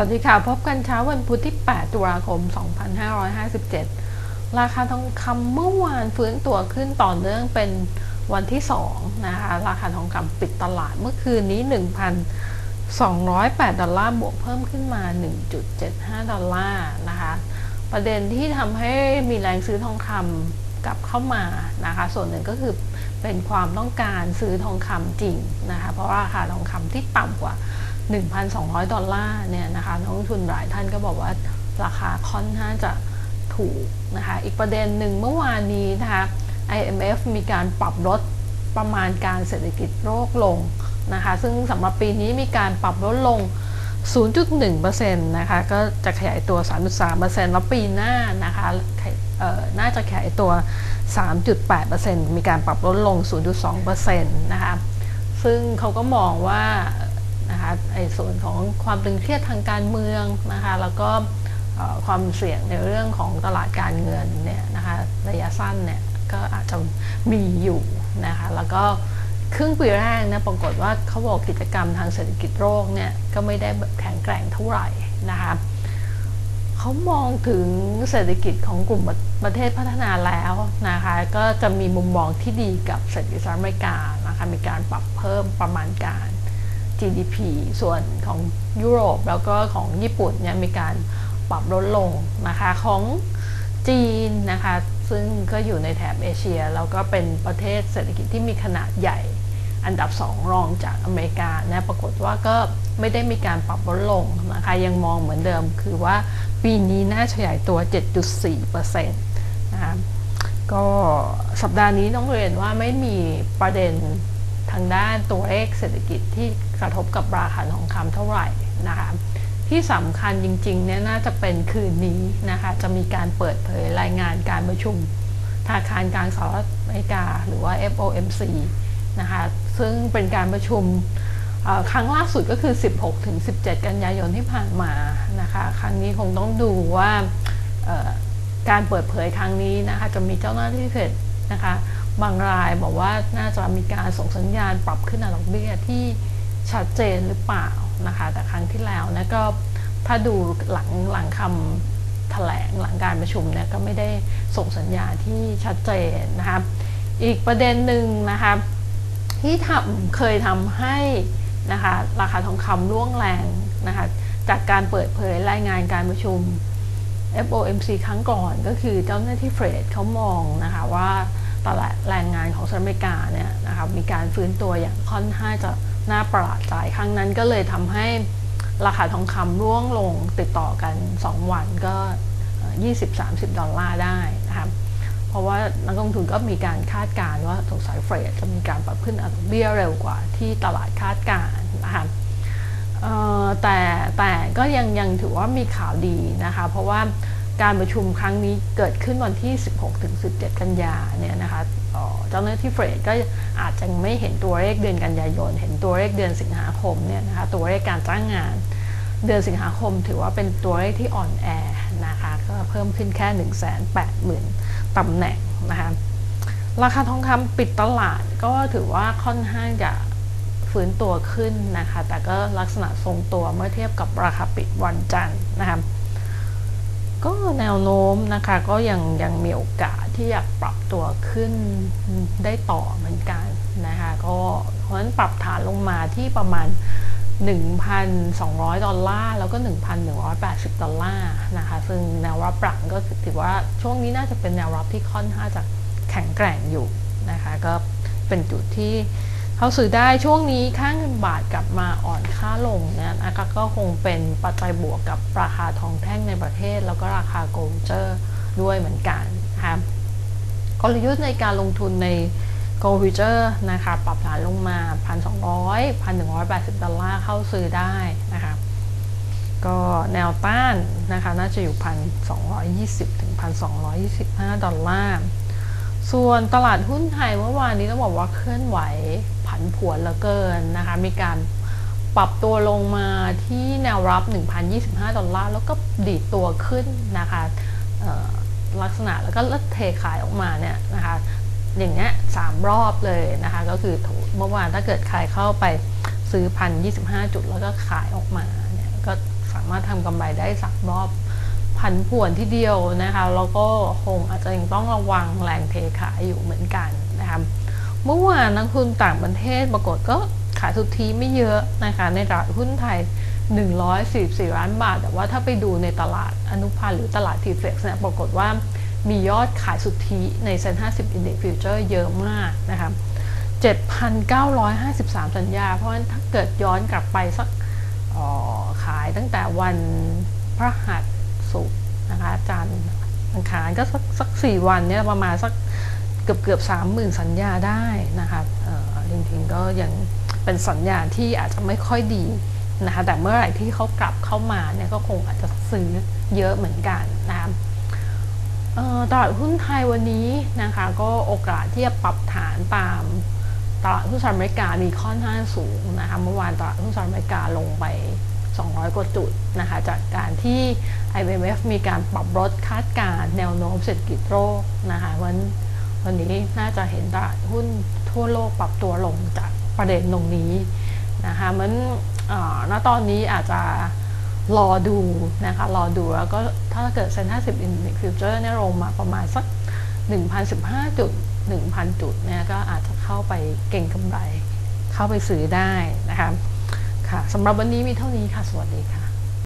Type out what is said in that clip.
วัสดีค่ะ พบกันเช้าวันพุธที่ 8 ตุลาคม 2557 ราคาทองคำเมื่อวานฟื้นตัวขึ้นต่อเนื่องเป็นวันที่ 2 นะคะ ราคาทองคำปิดตลาดเมื่อคืนนี้ 1,208 ดอลลาร์บวกเพิ่มขึ้นมา 1.75 ดอลลาร์นะคะ ประเด็นที่ทำให้มีแรงซื้อทองคำกลับเข้ามานะคะ ส่วนหนึ่งก็คือเป็นความต้องการซื้อทองคำจริงนะคะ เพราะราคาทองคำที่ต่ำกว่า 1,200 ดอลลาร์เนี่ยนะคะนักลงทุนหลายท่านก็บอกว่าราคาค่อนข้างจะถูกนะคะ อีกประเด็นหนึ่งเมื่อวานนี้นะคะ IMF มีการปรับลดประมาณการเศรษฐกิจโลกลงนะคะ ซึ่งสำหรับปีนี้มีการปรับลดลง 0.1%นะคะ ก็จะขยายตัว 3.3%แล้วปีหน้านะคะน่าจะขยายตัว 3.8%มีการปรับลดลง 0.2%นะคะ ซึ่งเขาก็มองว่า นะคะไอ้ส่วนของความตึงเครียดทางการเมืองนะคะแล้วก็ความเสี่ยงในเรื่องของตลาดการเงินเนี่ยนะคะระยะสั้นเนี่ยก็อาจจะมีอยู่นะคะแล้วก็ครึ่งปีแรกนะปรากฏว่าเขาบอกกิจกรรมทางเศรษฐกิจโลกเนี่ยก็ไม่ได้แบบแข็งแกร่งเท่าไหร่นะคะเขามองถึงเศรษฐกิจของกลุ่มประเทศพัฒนาแล้วนะคะก็จะมีมุมมองที่ดีกับเศรษฐกิจสหรัฐอเมริกานะคะมีการปรับเพิ่มประมาณการ GDP ส่วนของยุโรปแล้วก็ของญี่ปุ่นเนี่ยมีการปรับลดลงนะคะของจีนนะคะซึ่งก็อยู่ในแถบเอเชียแล้วก็เป็นประเทศเศรษฐกิจที่มีขนาดใหญ่อันดับสองรองจากอเมริกานะปรากฏว่าก็ไม่ได้มีการปรับลดลงนะคะยังมองเหมือนเดิมคือว่าปีนี้น่าขยายตัว 7.4%นะคะก็สัปดาห์นี้ต้องเรียนว่าไม่มีประเด็น ทางด้านตัวเลขเศรษฐกิจที่กระทบกับราคาทองคำเท่าไหร่นะคะที่สำคัญจริงๆเนี่ยน่าจะเป็นคืนนี้นะคะจะมีการเปิดเผยรายงานการประชุมธนาคารกลางสหรัฐอเมริกา หรือว่า FOMC นะคะซึ่งเป็นการประชุมครั้งล่าสุดก็คือ 16 ถึง 17 กันยายนที่ผ่านมานะคะครั้งนี้คงต้องดูว่าการเปิดเผยครั้งนี้นะคะจะมีเจ้าหน้าที่เฟดนะคะ บางรายบอกว่าน่าจะมีการส่งสัญญาณปรับขึ้นอัตราดอกเบี้ยที่ชัดเจนหรือเปล่านะคะ แต่ครั้งที่แล้วนะก็ถ้าดูหลังหลังคำแถลงหลังการประชุมเนี่ยก็ไม่ได้ส่งสัญญาณที่ชัดเจนนะคะอีกประเด็นหนึ่งนะคะที่ทำเคยทำให้นะคะราคาทองคำร่วงแรงนะคะจากการเปิดเผยรายงานการประชุม FOMC ครั้งก่อนก็คือเจ้าหน้าที่เฟดเขามองนะคะว่า ตลาดแรงงานของสหรัฐอเมริกาเนี่ยนะคะมีการฟื้นตัวอย่างค่อนข้างจะน่าประหลาดใจครั้งนั้นก็เลยทำให้ราคาทองคำร่วงลงติดต่อกัน 2 วันก็ 20-30 ดอลลาร์ได้นะคะเพราะว่านักลงทุนก็มีการคาดการณ์ว่าสงสัยเฟรดจะมีการปรับขึ้นอัตราเบี้ยเร็วกว่าที่ตลาดคาดการณ์นะคะแต่แต่ก็ยังยังถือว่ามีข่าวดีนะคะ เพราะว่า การประชุมครั้งนี้เกิดขึ้นวันที่ 16-17 กันยาเนี่ยนะคะเจ้าหน้าที่เฟรดก็อาจจะไม่เห็นตัวเลขเดือนกันยายน เห็นตัวเลขเดือนสิงหาคมเนี่ยนะคะตัวเลขการจ้างงาน เดือนสิงหาคมถือว่าเป็นตัวเลขที่อ่อนแอนะคะก็เพิ่มขึ้นแค่ 1 8 0 0 0 0ตำแหน่งนะคะราคาทองคำปิดตลาดก็ถือว่าค่อนข้างจะฟื้นตัวขึ้นนะคะ แต่ก็ลักษณะทรงตัวเมื่อเทียบกับราคาปิดวันจันทร์นะคะ ก็แนวโน้มนะคะก็ยังยังมีโอกาสที่จะปรับตัวขึ้นได้ต่อเหมือนกันนะคะก็เพราะฉะนั้นปรับฐานลงมาที่ประมาณ 1,200 ดอลลาร์แล้วก็ 1,180 ดอลลาร์นะคะซึ่งแนวรับหลังก็ถือว่าช่วงนี้น่าจะเป็นแนวรับที่ค่อนข้างจะแข็งแกร่งอยู่นะคะก็เป็นจุดที่ เขาซื้อได้ช่วงนี้ค่าเงินบาทกลับมาอ่อนค่าลงนี่ยนะคะก็คงเป็นปัจจัยบวกกับราคาทองแท่งในประเทศ แล้วก็ราคาโกลเจอร์ด้วยเหมือนกันนะคะกลยุทธ์ในการลงทุนในโกลเจอร์นะคะปรับฐานลงมา 1,200 1,180 ดอลลาร์เข้าซื้อได้นะคะก็แนวต้านนะคะน่าจะอยู่ 1,220 ถึง 1,225 ดอลลาร์ ส่วนตลาดหุ้นไทยเมื่อวานนี้ต้องบอกว่าเคลื่อนไหว ผันผวนเหลือเกินนะคะ มีการปรับตัวลงมาที่แนวรับ 1,025 ดอลลาร์แล้วก็ดีดตัวขึ้นนะคะลักษณะแล้วก็เทขายออกมาเนี่ยนะคะอย่างเงี้ยสามรอบเลยนะคะ ก็คือเมื่อวานถ้าเกิดใครเข้าไปซื้อพันยี่สิบห้าจุดแล้วก็ขายออกมาเนี่ยก็สามารถทำกำไรได้สักรอบพันป่วนที่เดียวนะคะ แล้วก็คงอาจจะยังต้องระวังแรงเทขายอยู่เหมือนกันนะคะ เมื่อวานนักทุนต่างประเทศปรากฏก็ขายสุทธิไม่เยอะนะคะในตลาดหุ้นไทย 144 ล้านบาท แต่ว่าถ้าไปดูในตลาดอนุพันธ์หรือตลาดทีเฟกซ์เนี่ยปรากฏว่ามียอดขายสุทธิในเซ็น50 Index Future เยอะมากนะคะ7,953 สัญญา เพราะฉะนั้นถ้าเกิดย้อนกลับไปสักออขายตั้งแต่วันพระหัสศุกร์นะคะจันทร์อังคารก็สักสักสี่วันเนี่ยประมาณสัก เกือบเกือบสามหมื่นสัญญาได้นะคะจริงๆก็ยังเป็นสัญญาณที่อาจจะไม่ค่อยดีนะคะแต่เมื่อไหร่ที่เขากลับเข้ามาเนี่ยก็คงอาจจะซื้อเยอะเหมือนกันนะคะตลาดหุ้นไทยวันนี้นะคะก็โอกาสที่จะปรับฐานตามตลาดหุ้นสหรัฐอเมริกามีค่อนข้างสูงนะคะเมื่อวานตลาดหุ้นสหรัฐอเมริกาลงไป 200 กว่าจุดนะคะจากการที่ IMF มีการปรับลดคาดการณ์แนวโน้มเศรษฐกิจโลกนะคะวัน วันนี้น่าจะเห็นตลาดหุ้นทั่วโลกปรับตัวลงจากประเด็นตรงนี้นะคะมันอ่าณตอนนี้อาจจะรอดูนะคะรอดูแล้วก็ถ้าเกิดเซ็น50 Index Future เนี่ยลงมาประมาณสัก1,015จุด1,000 จุดเนี่ยก็อาจจะเข้าไปเก่งกำไร เข้าไปซื้อได้นะคะค่ะสำหรับวันนี้มีเท่านี้ค่ะ สวัสดีค่ะ